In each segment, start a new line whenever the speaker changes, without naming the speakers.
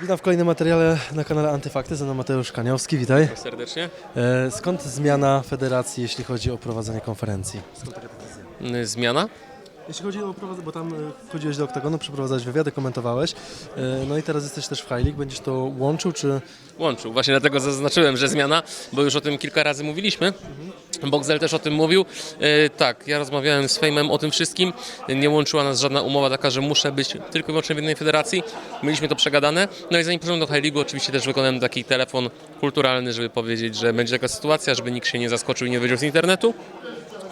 Witam w kolejnym materiale na kanale Antyfakty, ze mną Mateusz Kaniowski, witaj.
serdecznie.
E, skąd zmiana federacji, jeśli chodzi o prowadzenie konferencji? Skąd?
Y, Zmiana?
Jeśli chodzi o prowadzenie, bo tam e, wchodziłeś do oktagonu, przeprowadzałeś wywiady, komentowałeś, e, no i teraz jesteś też w High League, będziesz to łączył, czy...
Łączył. Właśnie dlatego zaznaczyłem, że zmiana, bo już o tym kilka razy mówiliśmy. Boxel też o tym mówił. Y, tak, ja rozmawiałem z Fejmem o tym wszystkim. Nie łączyła nas żadna umowa taka, że muszę być tylko i wyłącznie w jednej federacji. Mieliśmy to przegadane. No i zanim poszedłem do High League, oczywiście też wykonałem taki telefon kulturalny, żeby powiedzieć, że będzie taka sytuacja, żeby nikt się nie zaskoczył i nie wyjdzie z internetu.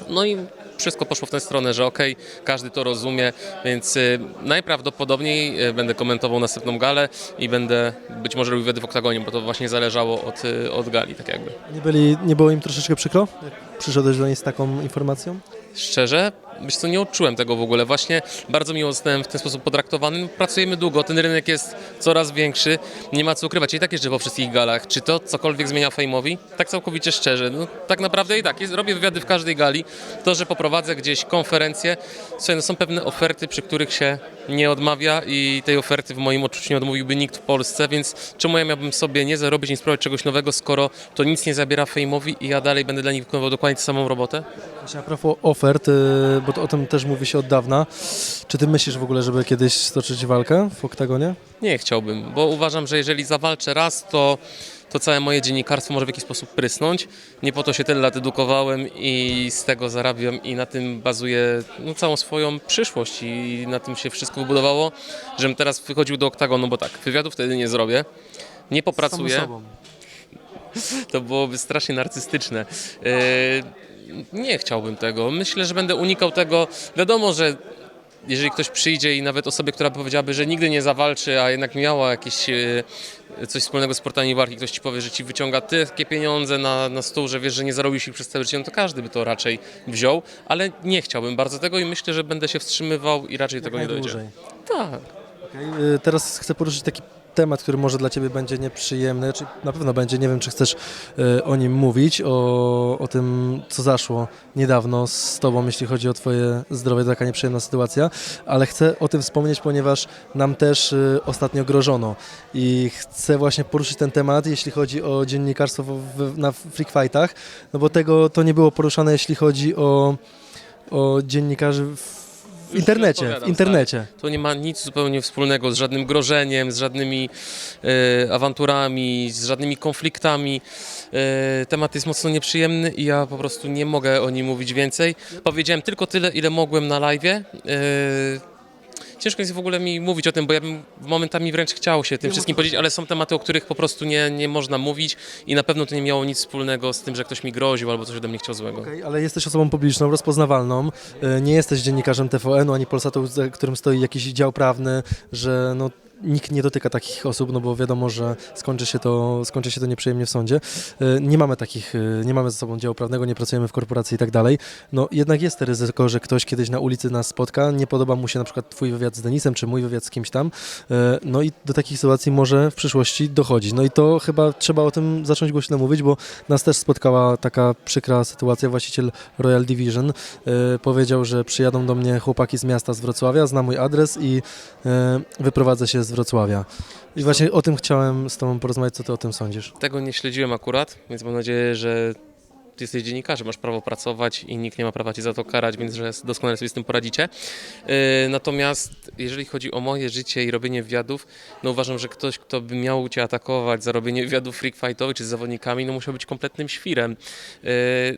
No i wszystko poszło w tę stronę, że okej, każdy to rozumie, więc y, najprawdopodobniej y, będę komentował następną galę i będę być może robił wywiady w oktagonie, bo to właśnie zależało od, y, od gali, tak jakby.
Nie, byli, nie było im troszeczkę przykro, jak przyszedłeś do niej z taką informacją?
Szczerze, wiesz co, nie odczułem tego w ogóle. Właśnie bardzo miło zostałem w ten sposób potraktowany. Pracujemy długo, ten rynek jest coraz większy, nie ma co ukrywać. I tak jeżdżę po wszystkich galach. Czy to cokolwiek zmienia Fejmowi? Tak całkowicie szczerze. No, tak naprawdę i tak. Robię wywiady w każdej gali. To, że poprowadzę gdzieś konferencję, słuchaj, no, są pewne oferty, przy których się nie odmawia i tej oferty w moim odczuciu nie odmówiłby nikt w Polsce, więc czemu ja miałbym sobie nie zarobić, nie spróbować czegoś nowego, skoro to nic nie zabiera Fejmowi i ja dalej będę dla nich wykonywał dokładnie tę samą robotę?
A propos ofert, y, bo to o tym też mówi się od dawna, czy ty myślisz w ogóle, żeby kiedyś stoczyć walkę w oktagonie?
Nie chciałbym, bo uważam, że jeżeli zawalczę raz, to, to całe moje dziennikarstwo może w jakiś sposób prysnąć. Nie po to się tyle lat edukowałem i z tego zarabiam i na tym bazuję no, całą swoją przyszłość i na tym się wszystko wybudowało, żebym teraz wychodził do oktagonu, bo tak, wywiadu wtedy nie zrobię, nie popracuję to byłoby strasznie narcystyczne. Yy, Nie chciałbym tego. Myślę, że będę unikał tego. Wiadomo, że jeżeli ktoś przyjdzie i nawet osobie, która powiedziałaby, że nigdy nie zawalczy, a jednak miała jakieś yy, coś wspólnego z sportami walki, ktoś ci powie, że ci wyciąga takie pieniądze na, na stół, że wiesz, że nie zarobisz ich przez całe życie, no to każdy by to raczej wziął, ale nie chciałbym bardzo tego i myślę, że będę się wstrzymywał i raczej tego nie dojdzie. Tak.
Okej, y, Teraz chcę poruszyć taki temat, który może dla Ciebie będzie nieprzyjemny, czy na pewno będzie, nie wiem, czy chcesz y, o nim mówić, o, o tym, co zaszło niedawno z Tobą, jeśli chodzi o Twoje zdrowie, taka nieprzyjemna sytuacja, ale chcę o tym wspomnieć, ponieważ nam też y, ostatnio grożono. I chcę właśnie poruszyć ten temat, jeśli chodzi o dziennikarstwo w, na freak fightach, no bo tego to nie było poruszane, jeśli chodzi o, o dziennikarzy w, w internecie, w internecie.
To nie ma nic zupełnie wspólnego z żadnym grożeniem, z żadnymi e, awanturami, z żadnymi konfliktami. E, temat jest mocno nieprzyjemny i ja po prostu nie mogę o nim mówić więcej. Powiedziałem tylko tyle, ile mogłem na live. E, ciężko jest w ogóle mi mówić o tym, bo ja bym momentami wręcz chciał się tym wszystkim powiedzieć, ale są tematy, o których po prostu nie, nie można mówić i na pewno to nie miało nic wspólnego z tym, że ktoś mi groził albo coś ode mnie chciał złego.
Okej, ale jesteś osobą publiczną, rozpoznawalną. e, Nie jesteś dziennikarzem TVN-u ani Polsatu, za którym stoi jakiś dział prawny, że no, nikt nie dotyka takich osób, no bo wiadomo, że skończy się to, skończy się to nieprzyjemnie w sądzie. E, Nie mamy takich, e, nie mamy ze sobą działu prawnego, nie pracujemy w korporacji i tak dalej. No jednak jest ryzyko, że ktoś kiedyś na ulicy nas spotka, nie podoba mu się na przykład twój wywiad z Denisem, czy mój wywiad z kimś tam, e, no i do takich sytuacji może w przyszłości dochodzić. No i to chyba trzeba o tym zacząć głośno mówić, bo nas też spotkała taka przykra sytuacja. Właściciel Royal Division powiedział, że przyjadą do mnie chłopaki z miasta z Wrocławia, zna mój adres i wyprowadzę się z Wrocławia. I właśnie o tym chciałem z Tobą porozmawiać, co Ty o tym sądzisz.
Tego nie śledziłem akurat, więc mam nadzieję, że ty jesteś dziennikarzem, masz prawo pracować i nikt nie ma prawa cię za to karać, więc że doskonale sobie z tym poradzicie. Yy, Natomiast jeżeli chodzi o moje życie i robienie wywiadów, no uważam, że ktoś, kto by miał cię atakować za robienie wywiadów freak fightowych czy z zawodnikami, no musiał być kompletnym świrem. Yy,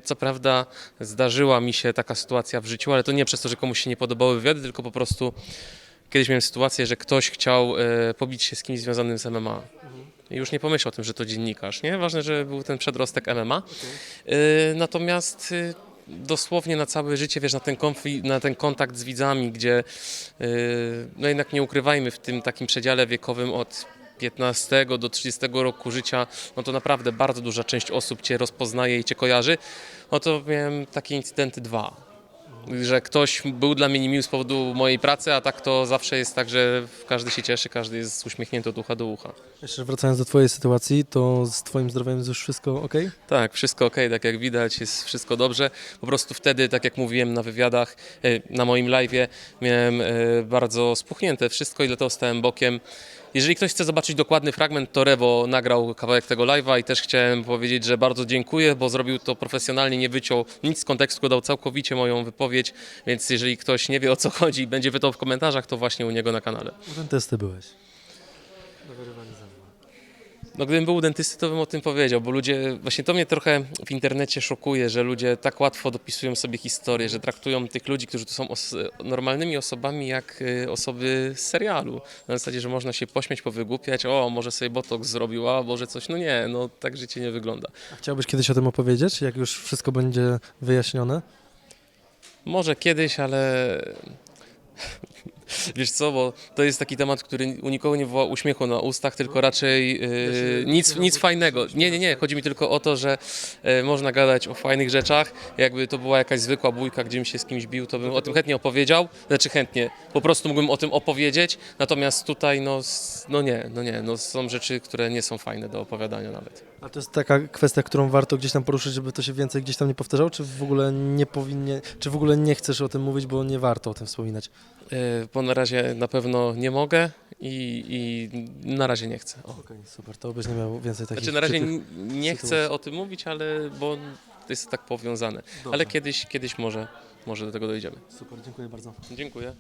Co prawda zdarzyła mi się taka sytuacja w życiu, ale to nie przez to, że komuś się nie podobały wywiady, tylko po prostu kiedyś miałem sytuację, że ktoś chciał e, pobić się z kimś związanym z MMA. I już nie pomyślał o tym, że to dziennikarz, nie? Ważne, że był ten przedrostek MMA. E, Natomiast e, dosłownie na całe życie, wiesz, na ten, na ten kontakt z widzami, gdzie no jednak nie ukrywajmy w tym takim przedziale wiekowym od 15 do 30 roku życia, no to naprawdę bardzo duża część osób cię rozpoznaje i cię kojarzy. No to miałem takie incydenty dwa że ktoś był dla mnie niemiły z powodu mojej pracy, a tak to zawsze jest tak, że każdy się cieszy, każdy jest uśmiechnięty od ucha do ucha.
Jeszcze wracając do Twojej sytuacji, to z Twoim zdrowiem jest już wszystko ok?
Tak, wszystko ok, tak jak widać, jest wszystko dobrze. Po prostu wtedy, tak jak mówiłem na wywiadach, e, na moim live'ie, miałem e, bardzo spuchnięte wszystko i dlatego stałem bokiem. Jeżeli ktoś chce zobaczyć dokładny fragment, to Rewo nagrał kawałek tego live'a i też chciałem powiedzieć, że bardzo dziękuję, bo zrobił to profesjonalnie, nie wyciął nic z kontekstu, dał całkowicie moją wypowiedź, więc jeżeli ktoś nie wie o co chodzi i będzie pytał w komentarzach, to właśnie u niego na kanale.
U dentysty byłeś.
No gdybym był dentysty, to bym o tym powiedział, bo ludzie, właśnie to mnie trochę w internecie szokuje, że ludzie tak łatwo dopisują sobie historię, że traktują tych ludzi, którzy tu są os normalnymi osobami, jak y, osoby z serialu. Na zasadzie, że można się pośmiać, powygłupiać, o, może sobie botox zrobił, a może coś, no nie, no tak życie nie wygląda.
A chciałbyś kiedyś o tym opowiedzieć, jak już wszystko będzie wyjaśnione?
Może kiedyś, ale wiesz co, bo to jest taki temat, który u nikogo nie wywoła uśmiechu na ustach, tylko raczej yy, nic, nic fajnego. Nie, nie, nie, chodzi mi tylko o to, że e, można gadać o fajnych rzeczach. Jakby to była jakaś zwykła bójka, gdzie bym się z kimś bił, to bym o tym chętnie opowiedział. Znaczy chętnie, po prostu mógłbym o tym opowiedzieć. Natomiast tutaj, no, s- no nie, no nie, no są rzeczy, które nie są fajne do opowiadania nawet.
A to jest taka kwestia, którą warto gdzieś tam poruszyć, żeby to się więcej gdzieś tam nie powtarzało, czy w ogóle nie powinien, czy w ogóle nie chcesz o tym mówić, bo nie warto o tym wspominać?
E, Bo na razie na pewno nie mogę i, i na razie nie chcę. O.
Okej, super, to byś nie miał więcej takich
Znaczy na razie nie chcę
sytuacji.
o tym mówić, ale bo to jest tak powiązane. Ale kiedyś, kiedyś może, może do tego dojdziemy.
Super, dziękuję bardzo.
Dziękuję.